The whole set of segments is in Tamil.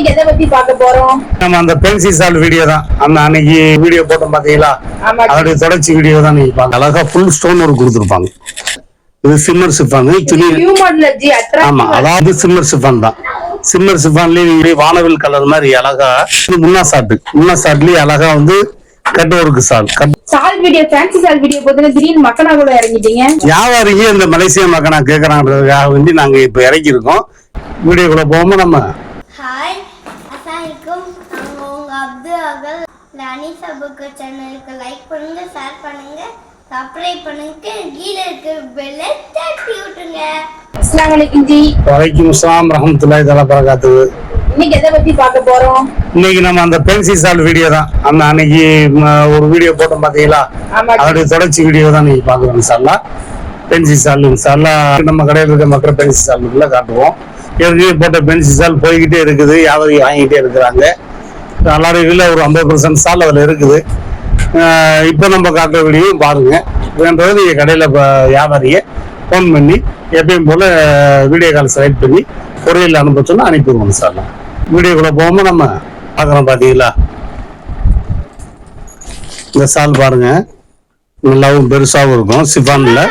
இன்னைக்கு எதை பத்தி பார்க்க போறோம்? நம்ம அந்த பென்சி சால் வீடியோ தான். அந்த அன்னைக்கு வீடியோ போட்டோம் பாத்தீங்களா. அதோடைய தொடர்ச்சி வீடியோ தான் நீங்க பாருங்க அழகா ஃபுல் ஸ்டோன் ஒர்க் கொடுத்துருப்பாங்க. இது சிம்மர் சிஃபான் துணி. ஆமா அதாவது சிம்மர் சிஃபான் தான். சிம்மர் சிஃபான்லயே வானவில் கலர் மாதிரி அழகா முன்னா சாட்டு முன்னா சாட்லயே அழகா வந்து கட் சால் வீடியோ ஃபேன்சி சால் வீடியோ போதுன்னு திடீர்னு மக்களா கூட இறங்கிட்டீங்க. இந்த மலேசிய வேண்டி நாங்க இப்ப இறக்கியிருக்கோம் வீடியோக்குள்ள போகாம நம்ம அனிசா புக்கு சேனலுக்கு லைக் பண்ணுங்க ஷேர் பண்ணுங்க சப்ஸ்கிரைப் பண்ணுங்க. கீழே இருக்கிற பெல்லை தட்டி விட்டுருங்க. அஸ்லாம் வலைக்கும் ஜி. வலைக்கும் இஸ்லாம் ரஹமத்துல்லாஹி தலா பரகாத்து இன்னைக்கு எதை பத்தி பார்க்க போறோம்? இன்னைக்கு நம்ம அந்த பென்சி சால் வீடியோ தான். அந்த அன்னைக்கு ஒரு வீடியோ போட்டோம் பாத்தீங்களா. அதோடைய தொடர்ச்சி வீடியோ தான் நீங்க பாக்குறோம் சார்லா பென்சி சால் சார்லா நம்ம கடையில் இருக்க மக்கள் பென்சி சால்ல காட்டுவோம். ஏற்கனவே போட்ட பென்சி சால் போய்கிட்டே இருக்குது வியாபாரி வாங்கிட்டே இருக்கிறாங்க. எல்லாரும் ஒரு ஐம்பது பர்சன்ட் சால் அதில் இருக்குது. இப்போ நம்ம காட்டுற வீடியோ பாருங்கள் வேண்டது நீங்கள் கடையில் வியாபாரியை ஃபோன் பண்ணி எப்பயும் போல் வீடியோ கால் செலக்ட் பண்ணி பொரியல் அனுப்ப சொன்னால் அனுப்பிடுவோம் சார் வீடியோக்குள்ளே போகாமல் நம்ம பார்க்குறோம் பார்த்தீங்களா இந்த சால் பாருங்கள் நல்லாவும் பெருசாகவும் இருக்கும். சிஃபானில்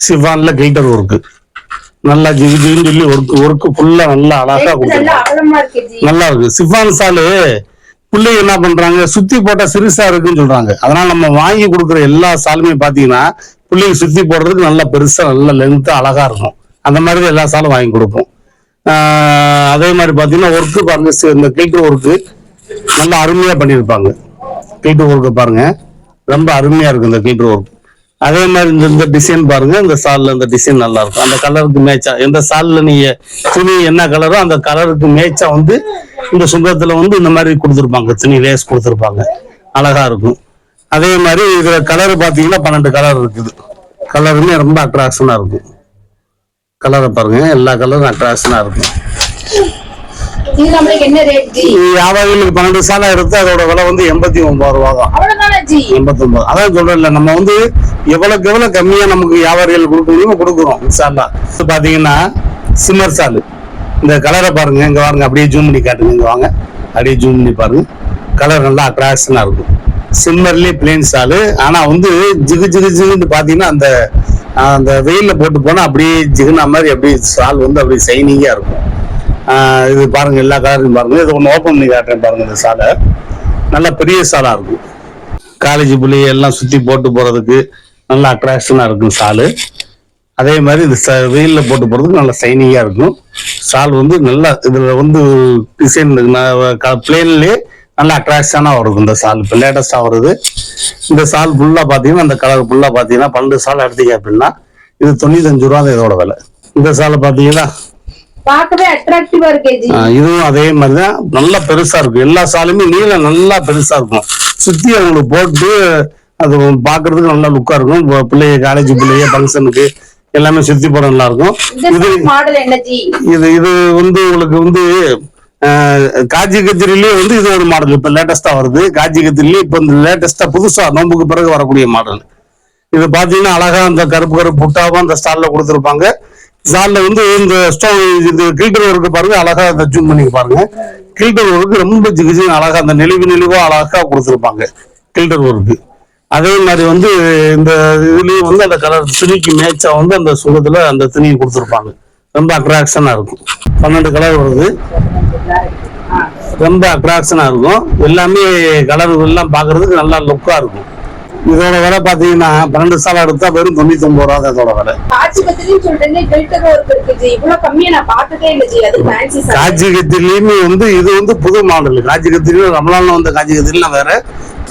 சிஃபானில் கில்டர் ஒர்க்கு நல்லா ஜிகு ஜிகுன்னு சொல்லி ஒர்க் ஒர்க்கு ஃபுல்லா நல்லா அழகா கொடுத்துருக்காங்க. நல்லா இருக்கு சிஃபான் சாலு பிள்ளைங்க என்ன பண்றாங்க? சுத்தி போட்டா சிறுசா இருக்குன்னு சொல்றாங்க. அதனால நம்ம வாங்கி கொடுக்குற எல்லா சாலுமே பாத்தீங்கன்னா பிள்ளைங்க சுத்தி போடுறதுக்கு நல்லா பெருசா நல்ல லென்த்தா அழகா இருக்கும். அந்த மாதிரி எல்லா சாலும் வாங்கி கொடுப்போம். அதே மாதிரி பாத்தீங்கன்னா ஒர்க்கு பாருங்க இந்த கில்ட்டு ஒர்க்கு நல்லா அருமையா பண்ணியிருப்பாங்க. கில்ட்டு ஒர்க்கு பாருங்க. ரொம்ப அருமையா இருக்கு இந்த கில்ட்டு ஒர்க் அதே மாதிரி இந்த இந்த டிசைன் பாருங்க இந்த சால்ல இந்த டிசைன் நல்லா இருக்கும் அந்த கலருக்கு மேட்சா எந்த சால்ல நீங்க துணி என்ன கலரோ அந்த கலருக்கு மேட்சா வந்து இந்த சுங்கத்துல வந்து இந்த மாதிரி கொடுத்துருப்பாங்க. துணி லேஸ் கொடுத்துருப்பாங்க. அழகா இருக்கும். அதே மாதிரி இதுல கலர் பாத்தீங்கன்னா பன்னெண்டு கலர் இருக்குது. கலருமே ரொம்ப அட்ராக்ஷனா இருக்கும். கலரை பாருங்க எல்லா கலரும் அட்ராக்ஷனா இருக்கும். இது நம்மளுக்கு என்ன ரேட் ஜி இது வியாபாரிகளுக்கு பன்னெண்டு சாலா எடுத்து அதோட விலை வந்து எண்பத்தி ஒன்பது ரூபா தான் அவ்வளவுதானே ஜி எண்பத்தி ஒன்பது அதான் சொல்றேன்ல நம்ம வந்து எவ்வளவுக்கு எவ்வளவு கம்மியா நமக்கு வியாபாரிகள் கொடுக்க முடியுமோ கொடுக்குறோம் இன்ஷால்லா பாத்தீங்கன்னா சிம்மர் சாலு இந்த கலரை பாருங்க இங்க பாருங்க அப்படியே ஜூம் பண்ணி காட்டுங்க இங்க வாங்க. அப்படியே ஜூம் பண்ணி பாருங்க. கலர் நல்லா அட்ராக்ஷனா இருக்கும். சிம்மர்லயே பிளேன் சாலு ஆனா வந்து ஜிகு ஜிகு ஜிகுன்னு பாத்தீங்கன்னா அந்த அந்த வெயில்ல போட்டு போனா அப்படியே ஜிகுனா மாதிரி அப்படியே சால் வந்து அப்படியே சைனிங்கா இருக்கும். இது பாருங்க எல்லா கலரையும் பாருங்க. இது ஒன்று ஓப்பன் பண்ணி காட்டுறேன் பாருங்க இந்த சாலை. நல்ல பெரிய சாலா இருக்கும். காலேஜ் பிள்ளைங்க எல்லாம் சுற்றி போட்டு போகிறதுக்கு நல்ல அட்ராக்ஷனாக இருக்கும் சாலு. அதே மாதிரி இது ச- போட்டு போகிறதுக்கு நல்லா சைனிங்காக இருக்கும். சால் வந்து நல்லா இதில் வந்து டிசைன் பிளேன்லேயே நல்லா அட்ராக்ஷனாக இருக்கும் இந்த சால். இப்போ லேட்டஸ்டாக வருது. இந்த சால் ஃபுல்லாக பார்த்தீங்கன்னா அந்த கலர் ஃபுல்லாக பார்த்தீங்கன்னா பன்னெண்டு சால் எடுத்தீங்க அப்படின்னா இது தொண்ணூத்தஞ்சு ரூபா தான் இதோட விலை. இந்த சாலை பார்த்தீங்கன்னா இதுவும் அதே மாதிரிதான் நல்லா பெருசா இருக்கும். எல்லா சாலுமே நீளம் நல்லா பெருசா இருக்கும். சுத்தி அவங்களுக்கு போட்டு அது பாக்குறதுக்கு நல்லா லுக்கா இருக்கும். பிள்ளைய காலேஜ் பிள்ளைய ஃபங்க்ஷனுக்கு எல்லாமே சுத்தி போட நல்லா இருக்கும். இது இது வந்து உங்களுக்கு வந்து காஜி கத்திரிலேயே வந்து இது ஒரு மாடல் இப்ப லேட்டஸ்டா வருது. காஜி கத்திரிலேயே இப்ப இந்த லேட்டஸ்டா புதுசா நோம்புக்கு பிறகு வரக்கூடிய மாடல் இது பாத்தீங்கன்னா அழகா அந்த கருப்பு கருப்பு புட்டாவும் அந்த ஸ்டால்ல கொடுத்துருப்பாங்க. தாண்ட வந்து இந்த ஸ்டோன் இது கில்டர் ஒர்க்கு பாருங்க அழகா அந்த ஜூம் பண்ணி பாருங்க. கில்டர் ஒர்க்கு ரொம்ப ஜிகிஜி அழகா அந்த நெளிவு நெளிவா அழகா கொடுத்துருப்பாங்க கில்டர் ஒர்க்கு அதே மாதிரி வந்து இந்த இதுலயும் வந்து அந்த கலர் துணிக்கு மேட்சா வந்து அந்த சுகத்துல அந்த துணியை கொடுத்துருப்பாங்க. ரொம்ப அட்ராக்ஷனா இருக்கும். பன்னெண்டு கலர் வருது. ரொம்ப அட்ராக்ஷனா இருக்கும். எல்லாமே கலர் எல்லாம் பாக்குறதுக்கு நல்லா லுக்கா இருக்கும். இதோட விலை பாத்தீங்கன்னா பன்னெண்டு சாலை எடுத்தா வெறும் தொண்ணூத்தி ஒன்பது ரூபா இதோட விலை. காட்சி கத்திரிலையுமே வந்து இது வந்து புது மாடல் காஜி கத்திரில ரமலான்ல வந்த காஜி கத்திரிலாம் வேற.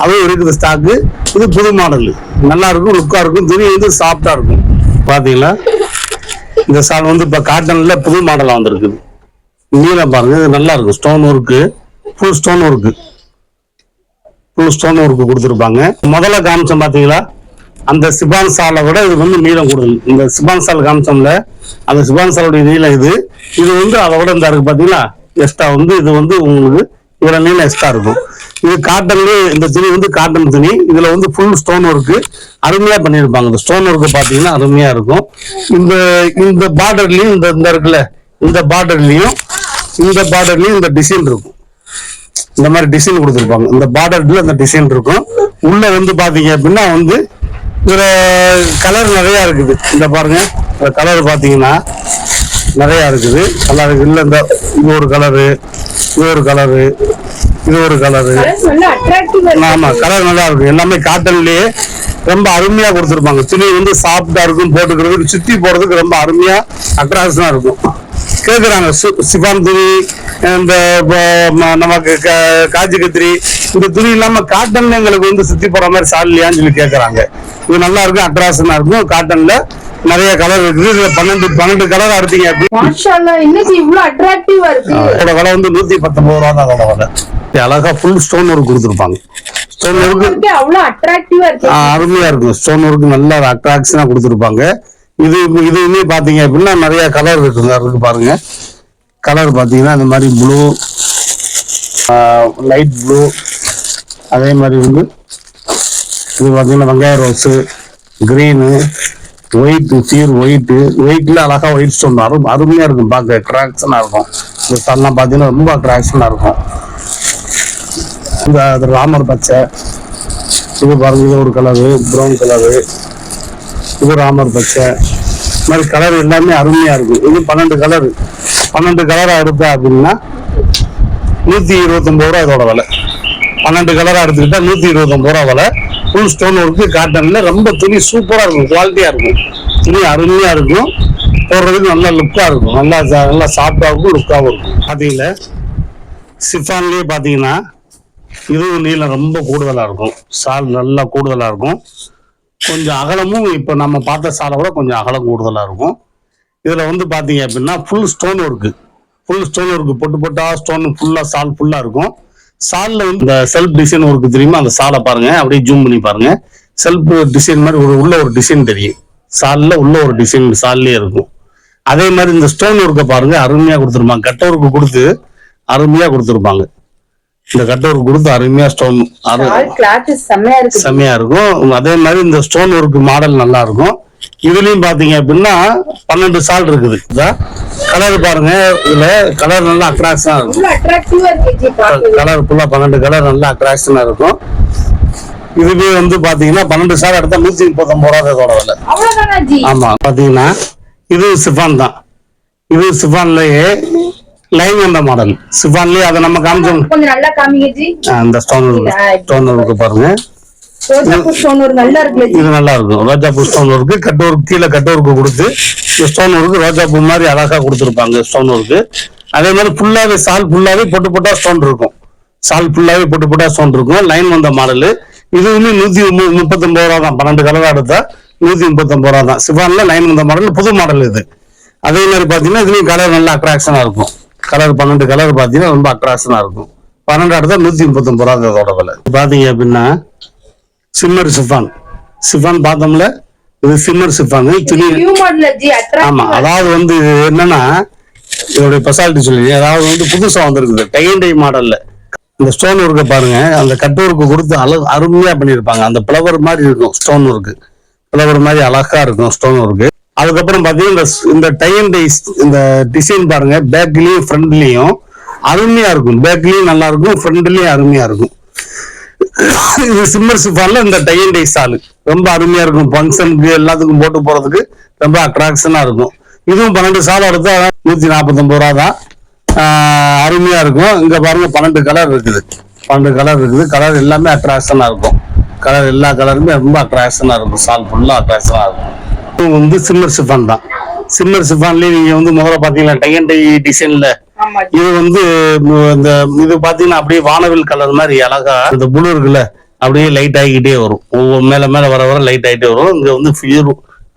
அதுவும் இருக்குது ஸ்டாக்கு இது புது மாடல் நல்லா இருக்கும் லுக்கா இருக்கும் துணி வந்து சாஃப்டா இருக்கும். பாத்தீங்களா? இந்த சால் வந்து இப்ப காட்டன்ல புது மாடலா வந்திருக்குது. நீளம் பாருங்க இது நல்லா இருக்கும். Stone work full stone work stone work கொடுத்துருப்பாங்க. முதல்ல காமிச்சம் பார்த்தீங்களா அந்த சிபான் சாலை விட இது வந்து நீளம் கூடுதல். இந்த சிபான் சால் காமிச்சோம்ல அந்த சிபான் சாலுடைய நீளம் இது. இது வந்து அதை விட இந்த இருக்கு பார்த்தீங்களா எக்ஸ்ட்ரா வந்து இது வந்து உங்களுக்கு இவ்வளோ நீளம் எக்ஸ்ட்ரா இருக்கும். இது காட்டன்லயே இந்த துணி வந்து காட்டன் துணி. இதுல வந்து ஃபுல் ஸ்டோன் ஒர்க்கு. அருமையா பண்ணியிருப்பாங்க. இந்த ஸ்டோன் ஒர்க்கு பார்த்தீங்கன்னா அருமையா இருக்கும். இந்த இந்த பார்டர்லயும் இந்த இந்த இருக்குல்ல இந்த பார்டர்லயும் இந்த பார்டர்லயும் இந்த டிசைன் இருக்கும். இந்த மாதிரி டிசைன் கொடுத்துருப்பாங்க. இந்த பார்டர்ல இந்த டிசைன் இருக்கும். உள்ள வந்து பாத்தீங்க அப்படின்னா வந்து இதுல கலர் நிறைய இருக்குது. இந்த பாருங்க இந்த கலர் பாத்தீங்கன்னா நிறைய இருக்குது. கலர் இல்ல இந்த இது ஒரு கலரு இது ஒரு கலரு இது ஒரு கலரு நல்லா இருக்கு. ஆமா கலர் நல்லா இருக்கும் எல்லாமே காட்டன்லயே ரொம்ப அருமையா கொடுத்துருப்பாங்க. துணி வந்து சாஃப்டா இருக்கும் போட்டுக்கிறதுக்கு சுத்தி போறதுக்கு ரொம்ப அருமையா அட்ராக்ஷனா இருக்கும். கேக்குறாங்க சிஃபான் துணி இந்த நமக்கு காஜி கத்திரி இந்த துணி இல்லாம காட்டன்ல எங்களுக்கு வந்து சுத்தி போற மாதிரி சாலியான்னு சொல்லி கேக்குறாங்க. இது நல்லா இருக்கும் அட்ராக்ஷனா இருக்கும் காட்டன்ல நிறைய கலர் இருக்குது. இதுல பன்னெண்டு பன்னெண்டு கலர் அறுத்தீங்க அப்படின்னு இருக்கு. விலை வந்து நூத்தி பத்தொன்பது ரூபா தான் அதோட விலை. அழகா ஃபுல் ஸ்டோன் ஒர்க் கொடுத்துருப்பாங்க. ஸ்டோன் ஒர்க் பார்க்கறதுக்கே அவ்வளவு அட்ராக்டிவா இருக்கு. அருமையா இருக்கும். ஸ்டோன் ஒர்க் நல்ல அட்ராக்ஷனா கொடுத்துருப்பாங்க. இது இதுவுமே பாத்தீங்க அப்படின்னா நிறைய கலர் இருக்குங்க இருக்கு பாருங்க. கலர் பார்த்தீங்கன்னா இந்த மாதிரி ப்ளூ லைட் ப்ளூ அதே மாதிரி வந்து இது பார்த்தீங்கன்னா வெங்காய rose green white pure white ஒயிட்டில் அழகா ஒயிட் ஸ்டோன் அரு அருமையாக இருக்கும் பார்க்க அட்ராக்ஷனாக இருக்கும். இந்த ஸ்டால்லாம் பார்த்தீங்கன்னா ரொம்ப அட்ராக்ஷனாக இருக்கும். இந்த அது ராமர் பச்சை இது பாருங்க இது ஒரு கலரு ப்ரௌன் கலரு இது ராமர் பச்சை. இது மாதிரி கலர் எல்லாமே அருமையாக இருக்கும். இது பன்னெண்டு கலரு பன்னெண்டு கலராக எடுத்தா அப்படின்னா நூற்றி இருபத்தொம்பது ரூபா இதோட விலை. பன்னெண்டு கலராக எடுத்துக்கிட்டா நூற்றி இருபத்தொம்பது ரூபா விலை. ஃபுல் ஸ்டோன் ஒர்க்கு காட்டனில் ரொம்ப துணி சூப்பராக இருக்கும் குவாலிட்டியாக இருக்கும். துணி அருமையாக இருக்கும். போடுறதுக்கு நல்லா லுக்காக இருக்கும். நல்லா சா- நல்லா சாஃப்டாகவும் இருக்கும் இருக்கும். பாத்தீங்களா? சிஃபான்லேயே பார்த்தீங்கன்னா இதுவும் நீளம் ரொம்ப கூடுதலாக இருக்கும். சால் நல்லா கூடுதலாக இருக்கும். கொஞ்சம் அகலமும் இப்போ நம்ம பார்த்த சாலை விட கொஞ்சம் அகலம் கூடுதலாக இருக்கும். இதுல வந்து பாத்தீங்க அப்படின்னா full stone work full stone work பொட்டு பொட்டா ஸ்டோன் ஃபுல்லா சால் ஃபுல்லா இருக்கும். சால்ல வந்து இந்த செல்ஃப் டிசைன் ஒர்க்கு தெரியுமா? அந்த சாலை பாருங்க. அப்படியே ஜூம் பண்ணி பாருங்க. செல்ஃப் டிசைன் மாதிரி ஒரு உள்ள ஒரு டிசைன் தெரியும். சால்ல உள்ள ஒரு டிசைன் சால்லே இருக்கும். அதே மாதிரி இந்த ஸ்டோன் ஒர்க்கை பாருங்க. அருமையா கொடுத்துருப்பாங்க. கட்ட ஒர்க்கு கொடுத்து அருமையா கொடுத்துருப்பாங்க. இந்த கட்ட ஒர்க் கொடுத்து அருமையா ஸ்டோன் செம்மையா இருக்கும். அதே மாதிரி இந்த ஸ்டோன் ஒர்க் மாடல் நல்லா இருக்கும். இதுலயும் பாத்தீங்க அப்படின்னா பன்னெண்டு சால் இருக்குது. கலர் பாருங்க. இதுல கலர் நல்லா அட்ராக்ஷனா இருக்கும். கலர் ஃபுல்லா பன்னெண்டு கலர் நல்லா அட்ராக்ஷனா இருக்கும். இதுவே வந்து பாத்தீங்கன்னா பன்னெண்டு சால் எடுத்தா நூத்தி முப்பத்தொன்பது ரூபா இதோட விலை. ஆமா பாத்தீங்கன்னா இது சிஃபான் தான். இது சிஃபான்லயே லைன் வந்த மாடல் சிஃபான்லயே அதை நம்ம காமிச்சோம் அந்த ஸ்டோன் ஸ்டோன் இருக்கு பாருங்க. ஸ்டோன் ஒரு நல்லா இருக்குல்ல ஜி? இது நல்லா இருக்கும். ரோஜா பூ ஸ்டோன் ஒர்க்கு. கட் ஒர்க் கீழே கட் ஒர்க்கு கொடுத்து ஸ்டோன் ஒர்க்கு ரோஜா பூ மாதிரி அழகா கொடுத்துருப்பாங்க ஸ்டோன் ஒர்க்கு. அதே மாதிரி ஃபுல்லாவே சால் ஃபுல்லாவே பொட்டு பொட்டா ஸ்டோன் இருக்கும். சால் ஃபுல்லாவே பொட்டு பொட்டா ஸ்டோன் இருக்கும். லைன் வந்த மாடல். இதுவுமே நூத்தி முப்பத்தொன்பது ரூபா தான். பன்னெண்டு கலரா எடுத்தா நூத்தி முப்பத்தொன்பது ரூபா தான். சிவான்ல லைன் வந்த மாடல் புது மாடல் இது. அதே மாதிரி பாத்தீங்கன்னா இதுலயும் கலர் நல்லா அட்ராக்ஷனா இருக்கும். கலர் பன்னெண்டு கலர் பாத்தீங்கன்னா ரொம்ப அட்ராக்ஷனா இருக்கும். பன்னெண்டு எடுத்தா நூத்தி முப்பத்தொன்பது ரூபா இதோட விலை. பாத்தீங்க அப்படின்னா சிம்மர் சிஃபான். சிஃபான் பார்த்தோம்ல இது சிம்மர் சிஃபான். துணி. ஆமா அதாவது வந்து இது என்னன்னா இதோடைய ஸ்பெஷாலிட்டி சொல்லி அதாவது வந்து புதுசா வந்திருக்குது டைன் டை மாடல்ல இந்த ஸ்டோன் ஒர்க்கை பாருங்க அந்த கட் ஒர்க்கு கொடுத்து அழகு அருமையா பண்ணியிருப்பாங்க. அந்த பிளவர் மாதிரி இருக்கும் ஸ்டோன் ஒர்க்கு பிளவர் மாதிரி அழகா இருக்கும் ஸ்டோன் ஒர்க்கு அதுக்கப்புறம் பாத்தீங்கன்னா இந்த டைன் டை இந்த டிசைன் பாருங்க பேக்லயும் ஃப்ரண்ட்லயும் அருமையா இருக்கும். பேக்லயும் நல்லா இருக்கும் ஃப்ரண்ட்லயும் அருமையா இருக்கும். சிம்மர் சிஃபார்ல இந்த டைன் டை சாலு ரொம்ப அருமையா இருக்கும். ஃபங்க்ஷனுக்கு எல்லாத்துக்கும் போட்டு போறதுக்கு ரொம்ப அட்ராக்ஷனா இருக்கும். இதுவும் பன்னெண்டு சால் எடுத்தா நூத்தி நாற்பத்தொன்பது ரூபா தான். அருமையா இருக்கும். இங்க பாருங்க பன்னெண்டு கலர் இருக்குது. பன்னெண்டு கலர் இருக்குது. கலர் எல்லாமே அட்ராக்ஷனா இருக்கும். கலர் எல்லா கலருமே ரொம்ப அட்ராக்ஷனா இருக்கும். சால் ஃபுல்லா அட்ராக்ஷனா இருக்கும். இது வந்து சிம்மர் சிஃபான் தான். சிம்மர் சிஃபான்லயே நீங்க வந்து முதல்ல பாத்தீங்கன்னா டை அண்ட் டை டிசைன்ல இது வந்து இந்த இது பாத்தீங்கன்னா அப்படியே வானவில் கலர் மாதிரி அழகா இந்த ப்ளூ இருக்குல்ல அப்படியே லைட் ஆகிக்கிட்டே வரும். ஒவ்வொரு மேல மேல வர வர லைட் ஆகிட்டே வரும். இங்க வந்து ஃபியூர்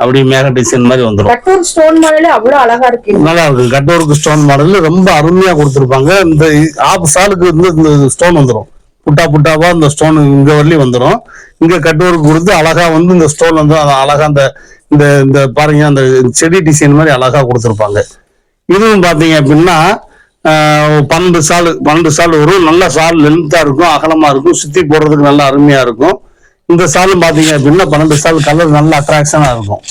அப்படியே மேக டிசைன் மாதிரி வந்துடும். கட்டூர் ஸ்டோன் மாடல் அவ்வளவு அழகா இருக்கு. நல்லா இருக்கும் கட்டோருக்கு ஸ்டோன் மாடல் ரொம்ப அருமையா கொடுத்துருப்பாங்க. இந்த ஆப் சாலுக்கு வந்து இந்த ஸ்டோன் வந்துடும் புட்டா புட்டாவா இந்த ஸ்டோன் இங்க வரலையும் வந்துடும் இங்க கட்டோருக்கு கொடுத்து அழகா வந்து இந்த ஸ்டோன் வந்து அழகா அந்த இந்த இந்த பாருங்க அந்த செடி டிசைன் மாதிரி அழகா கொடுத்துருப்பாங்க. இதுவும் பாத்தீங்க அப்படின்னா பன்னெண்டு சால் பன்னெண்டு சால் வரும் நல்ல சால் லென்த்தா இருக்கும் அகலமா இருக்கும் சுத்தி போடுறதுக்கு நல்லா அருமையா இருக்கும். இந்த சாலும் பாத்தீங்க அப்படின்னா பன்னெண்டு சால் கலர் நல்ல அட்ராக்ஷனா இருக்கும்.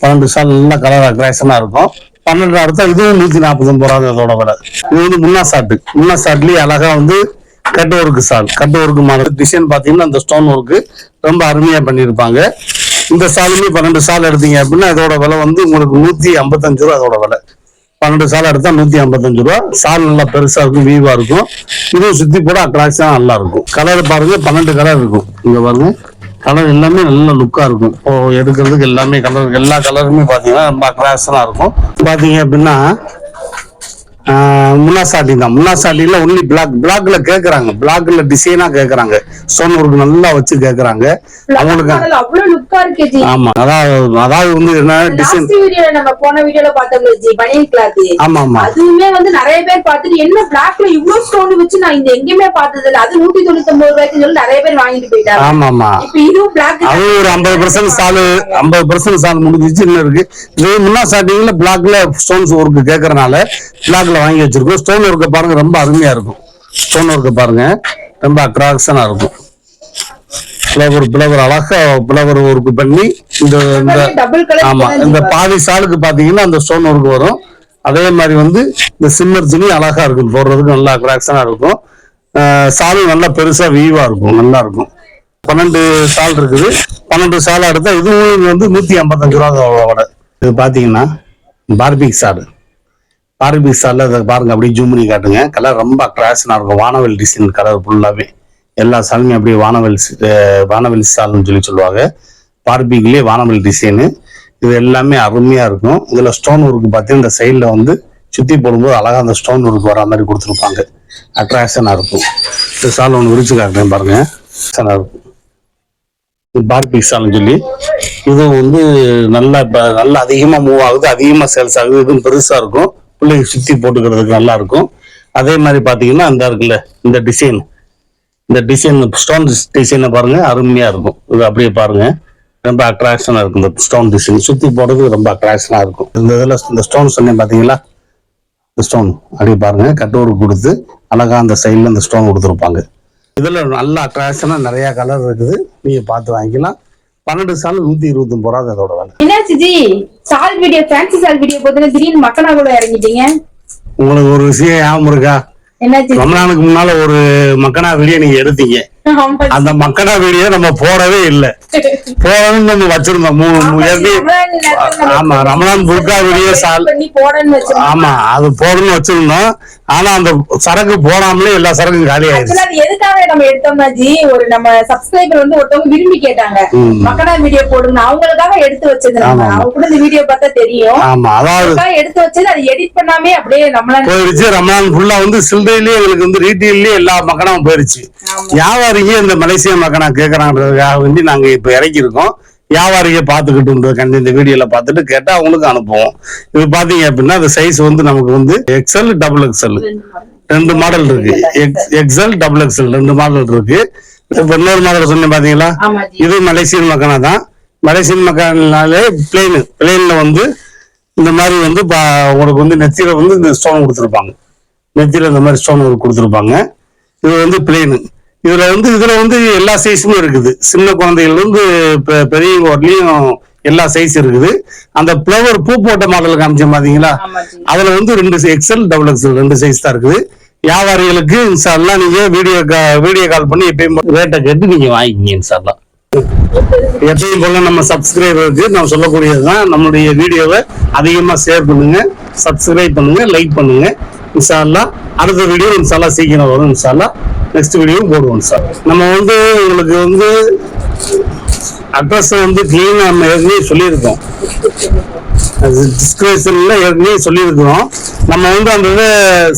பன்னெண்டு சால் நல்ல கலர் அட்ராக்ஷனா இருக்கும். பன்னெண்டு அடுத்தா இதுவும் நூத்தி நாற்பது ஒன்பது அதோட விலை. இது வந்து முன்னா சாட்டு முன்னா சாட்லயே அழகா வந்து cut work shawl. Cut work model design பாத்தீங்கன்னா அந்த ஸ்டோன் ஒர்க்கு ரொம்ப அருமையா பண்ணியிருப்பாங்க. இந்த சாலுமே பன்னெண்டு சால் எடுத்தீங்க அப்படின்னா இதோட விலை வந்து உங்களுக்கு நூத்தி ஐம்பத்தஞ்சு ரூபா அதோட விலை. பன்னெண்டு சால் எடுத்தா நூத்தி ஐம்பத்தஞ்சு ரூபா. சால் நல்லா பெருசா இருக்கும் வீவா இருக்கும். இதுவும் சுத்தி போட அட்ராக்ஷனா நல்லா இருக்கும். கலர் பாருங்க பன்னெண்டு கலர் இருக்கும். இங்க பாருங்க. கலர் எல்லாமே நல்ல லுக்கா இருக்கும். இப்போ எடுக்கிறதுக்கு எல்லாமே கலர் எல்லா கலருமே பாத்தீங்கன்னா ரொம்ப அட்ராக்ஷனா இருக்கும். பாத்தீங்க அப்படின்னா முன்னா சாட்டி தான். முன்னா சாட்டில ஒன்லி பிளாக் பிளாக்ல கேக்குறாங்க பிளாக்ல டிசைனா கேக்குறாங்க. ஸ்டோன் ஒர்க் நல்லா வச்சு கேக்குறாங்க. அவங்களுக்கு ஆமா. அதாவது அதாவது வந்து என்ன டிசைன் நம்ம போன வீடியோல பார்த்தோம்ல ஜி பனியன் கிளாத் ஆமா ஆமா. அதுவுமே வந்து நிறைய பேர் பார்த்துட்டு என்ன பிளாக்ல இவ்வளவு ஸ்டோன் வச்சு நான் இந்த எங்கேயுமே பார்த்தது இல்ல அது நூத்தி தொண்ணூத்தி ஒன்பது ரூபாய்க்கு சொல்லி நிறைய பேர் வாங்கிட்டு போயிட்டாங்க. ஆமா ஆமா. இப்ப இதுவும் பிளாக் அது ஒரு ஐம்பது பர்சன்ட் சாலு ஐம்பது பர்சன்ட் சால் முடிஞ்சிச்சு இன்னும் இருக்கு. முன்னா ஸ்டார்டிங்ல பிளாக்ல ஸ்டோன்ஸ் ஒர்க் கேட்கறனால பிளாக்ல வாங்கி வச்சிருக்கோம். ஸ்டோன் ஒர்க்கை பாருங்க ரொம்ப அருமையா இருக்கும். ஸ்டோன் ஒர்க்கை பாருங்க ரொம்ப அட்ராக்ஷனா இருக்கும். பிளவர் பிளவர் அழகா பிளவர் ஒர்க் பண்ணி இந்த இந்த ஆமா இந்த பாதி சாலுக்கு பாத்தீங்கன்னா அந்த ஸ்டோன் ஒர்க் வரும். அதே மாதிரி வந்து இந்த சிம்மர் துணி அழகா இருக்கும். போடுறதுக்கு நல்லா அட்ராக்ஷனா இருக்கும். சாலும் நல்லா பெருசா வீவா இருக்கும். நல்லா இருக்கும். பன்னெண்டு சால் இருக்குது. பன்னெண்டு சாலா எடுத்தா இதுவும் வந்து நூத்தி ஐம்பத்தஞ்சு ரூபா அதோட இது பாத்தீங்கன்னா பார்பிக் சால். பார்பிக் சார்ல அதை பாருங்க அப்படியே ஜூம் பண்ணி காட்டுங்க. கலர் ரொம்ப அட்ராக்ஷனா இருக்கும். வானவெல் டிசைன் கலர் ஃபுல்லாவே எல்லா சாலுமே அப்படியே வானவெல் வானவெல் சால்னு சொல்லி சொல்லுவாங்க. பார்பிக்லயே வானவெல் டிசைனு இது எல்லாமே அருமையா இருக்கும். இதுல ஸ்டோன் ஒர்க் பார்த்தீங்கன்னா இந்த சைடில் வந்து சுத்தி போடும்போது அழகா அந்த ஸ்டோன் ஒர்க் வர மாதிரி கொடுத்துருப்பாங்க. அட்ராக்ஷனா இருக்கும். இந்த சால் ஒன்று விரிச்சு காட்டுறேன் பாருங்க. அட்ராக்ஷனா இருக்கும். பார்பிக் சால்னு சொல்லி. இதுவும் வந்து நல்லா நல்லா அதிகமா மூவ் ஆகுது. அதிகமா சேல்ஸ் ஆகுது. இதுவும் பெருசா இருக்கும். பிள்ளைங்க சுத்தி போட்டுக்கிறதுக்கு நல்லா இருக்கும் அதே மாதிரி பாத்தீங்கன்னா அந்த இருக்குல்ல இந்த டிசைன் இந்த டிசைன் ஸ்டோன் டிசைனை பாருங்க அருமையா இருக்கும். இது அப்படியே பாருங்க. ரொம்ப அட்ராக்ஷனா இருக்கும் இந்த ஸ்டோன் டிசைன் சுத்தி போடுறதுக்கு ரொம்ப அட்ராக்ஷனா இருக்கும். இந்த இதுல இந்த ஸ்டோன் சொன்னேன் பாத்தீங்களா இந்த ஸ்டோன் அப்படியே பாருங்க. கட்டோருக்கு கொடுத்து அழகா அந்த சைடில் இந்த ஸ்டோன் கொடுத்துருப்பாங்க. இதுல நல்ல அட்ராக்ஷனா நிறைய கலர் இருக்குது. நீங்க பார்த்து வாங்கிக்கலாம். பன்னெண்டு சால் நூத்தி இருபத்தி ஒன்பது ரூபா அதோட விலை. என்னாச்சு ஜி? சால் வீடியோ ஃபேன்சி சால் வீடியோ போதுன்னு திடீர்னு மக்கனா கூட இறங்கிட்டீங்க. உங்களுக்கு ஒரு விஷயம் ஞாபகம் இருக்கா? ரமணானுக்கு முன்னால ஒரு மக்கனா வீடியோ நீங்க எடுத்தீங்க. அந்த மக்கனா வீடியோ நம்ம போடவே இல்லை. போடணும்னு நம்ம வச்சிருந்தோம். மூணு ஆமா, ரமணான் புர்கா வீடியோ சால். ஆமா அது போடணும்னு வச்சிருந்தோம். ஆனா அந்த சரக்கு போடாமலே எல்லா சரக்கும் காலி ஆயிடுச்சு. எதுக்காக நம்ம எடுத்தோம்னா ஜி ஒரு நம்ம சப்ஸ்கிரைபர் வந்து ஒருத்தவங்க விரும்பி கேட்டாங்க. ம். மக்கனா வீடியோ போடுங்க அவங்களுக்காக எடுத்து வச்சது நம்ம. அவங்க கூட இந்த வீடியோ பார்த்தா தெரியும். ஆமா அதாவது எடுத்து வச்சது அதை எடிட் பண்ணாமே அப்படியே நம்மள போயிடுச்சு ரமணான் ஃபுல்லா வந்து சில்லறையிலேயே எங்களுக்கு வந்து ரீட்டெயிலே எல்லா மக்கனாவும் போயிடுச்சு ஆமா. வியாபாரிங்க இந்த மலேசிய மக்கனா கேட்கறாங்கிறதுக்காக வேண்டி நாங்க இப்ப இறக்கி வியாபாரிக பார்த்துக்கிட்டு கண்டு இந்த வீடியோல பார்த்துட்டு கேட்டா அவங்களுக்கு அனுப்புவோம். இது பாத்தீங்க அப்படின்னா இந்த சைஸ் வந்து நமக்கு வந்து எக்ஸ்எல் டபுள் எக்ஸ்எல் ரெண்டு மாடல் இருக்கு. எக்ஸ்எல் டபுள் எக்ஸ்எல் ரெண்டு மாடல் இருக்கு. இப்ப இன்னொரு மாடல் சொன்னேன் ஜி. இது மலேசியன் மக்கனா தான். மலேசியன் மக்கனாலே பிளெயின் பிளெயின்ல வந்து இந்த மாதிரி வந்து உங்களுக்கு வந்து நெத்தியில வந்து இந்த ஸ்டோன் கொடுத்துருப்பாங்க. நெத்தியில இந்த மாதிரி ஸ்டோன் கொடுத்துருப்பாங்க. இது வந்து பிளெயின் இதுல வந்து இதுல வந்து எல்லா சைஸுமே இருக்குது. சின்ன குழந்தைகள்ல இருந்து பெ- பெரியவங்க வரலையும் எல்லா சைஸ் இருக்குது. அந்த ஃப்ளவர் பூ போட்ட மாடல் காமிச்சேன் பாத்தீங்களா? அதுல வந்து ரெண்டு எக்ஸல் டபுள் எக்ஸல் ரெண்டு சைஸ் தான் இருக்குது. வியாபாரிகளுக்கு இன்ஷால்லாம் நீங்க வீடியோ வீடியோ கால் பண்ணி எப்பயும் ரேட்டை கேட்டு நீங்க வாங்கிக்கிங்க இன்ஷால்லாம் எப்பயும் போல நம்ம சப்ஸ்கிரைபருக்கு நான் சொல்லக்கூடியதுதான் நம்மளுடைய வீடியோவை அதிகமா ஷேர் பண்ணுங்க சப்ஸ்கிரைப் பண்ணுங்க லைக் பண்ணுங்க. இன்ஷால்லா அடுத்த வீடியோ இன்ஷால்லா சீக்கிரம் வரும் இன்ஷால்லா நெக்ஸ்ட் வீடியோ போடுவோம் சார் நம்ம வந்து உங்களுக்கு வந்து அட்ரஸ் வந்து கிளீனாக நம்ம ஏற்கனவே சொல்லியிருக்கோம். டிஸ்கிரிப்ஷன்ல ஏற்கனவே சொல்லியிருக்கிறோம். நம்ம வந்து அந்த இதை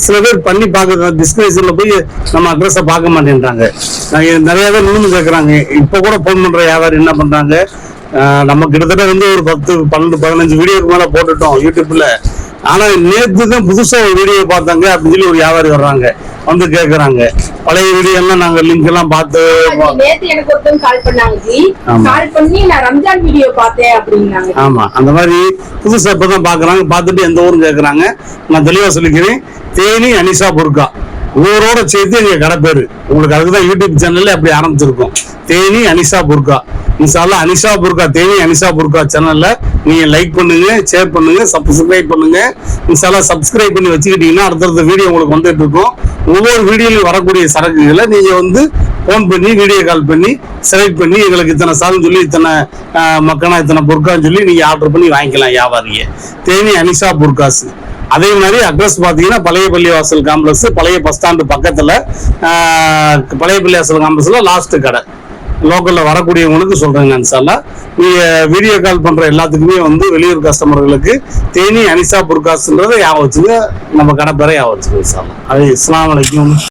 சில பேர் பண்ணி பார்க்குற டிஸ்கிரிப்ஷன்ல போய் நம்ம அட்ரஸை பார்க்க மாட்டேன்றாங்க. நாங்க நிறைய பேர் நின்று கேட்குறாங்க இப்போ கூட ஃபோன் பண்ணுற வியாபாரி என்ன பண்ணுறாங்க நம்ம கிட்டத்தட்ட வந்து ஒரு பத்து பன்னெண்டு பதினஞ்சு வீடியோக்கு மேலே போட்டுட்டோம் யூடியூப்பில் ஆனா நேத்து தான் புதுசா ஒரு வீடியோ பார்த்தாங்க அப்படின்னு சொல்லி ஒரு வியாபாரி வர்றாங்க. வந்து கேக்குறாங்க. பழைய வீடியோ எல்லாம் நாங்க லிங்க் எல்லாம் பார்த்து நேத்து எனக்கு ஒருத்தவங்க கால் பண்ணாங்க ஜி. கால் பண்ணி நான் ரம்ஜான் வீடியோ பார்த்தேன் அப்படின்னாங்க ஆமா அந்த மாதிரி புதுசா இப்பதான் பாக்குறாங்க பார்த்துட்டு எந்த ஊரும் கேக்குறாங்க. நான் தெளிவா சொல்லிக்கிறேன். தேனி அனிஷா புர்கா. ஊரோட சேர்த்து எங்க கடை பேரு. உங்களுக்கு அதுக்குதான் யூடியூப் சேனல்ல அப்படி ஆரம்பிச்சிருக்கோம். தேனி அனிஷா புர்கா. இன்ஷால்லா அனிஷா புர்கா தேனி அனிஷா புர்கா சேனல்ல நீங்க லைக் பண்ணுங்க ஷேர் பண்ணுங்க சப்ஸ்கிரைப் பண்ணுங்க. இன்ஷால்லா சப்ஸ்கிரைப் பண்ணி வச்சுக்கிட்டீங்கன்னா அடுத்தடுத்த வீடியோ உங்களுக்கு வந்துட்டு இருக்கும். ஒவ்வொரு வீடியோலையும் வரக்கூடிய சரக்குகளை நீங்க வந்து ஃபோன் பண்ணி வீடியோ கால் பண்ணி செலக்ட் பண்ணி எங்களுக்கு இத்தனை சாதம் சொல்லி இத்தனை மக்கனா இத்தனை புர்கான்னு சொல்லி நீங்க ஆர்டர் பண்ணி வாங்கிக்கலாம் வியாபாரிங்க. தேனி அனிஷா புர்காஸ். அதே மாதிரி அட்ரஸ் பார்த்தீங்கன்னா பழைய பள்ளிவாசல் காம்ப்ளெக்ஸ் பழைய பஸ் ஸ்டாண்டு பக்கத்துல ஆஹ், பழைய பள்ளிவாசல் காம்ப்ளெக்ஸ்ல லாஸ்ட் கடை. லோக்கல்ல வரக்கூடியவங்களுக்கு சொல்றேங்க அன்சாலா நீங்க வீடியோ கால் பண்ற எல்லாத்துக்குமே வந்து வெளியூர் கஸ்டமர்களுக்கு தேனி அனிஷா புர்காஸ்ன்றதை ஞாபகம் வச்சுங்க. நம்ம கடை பேரை ஞாபகம் அது இஸ்லாம் வலைக்கும்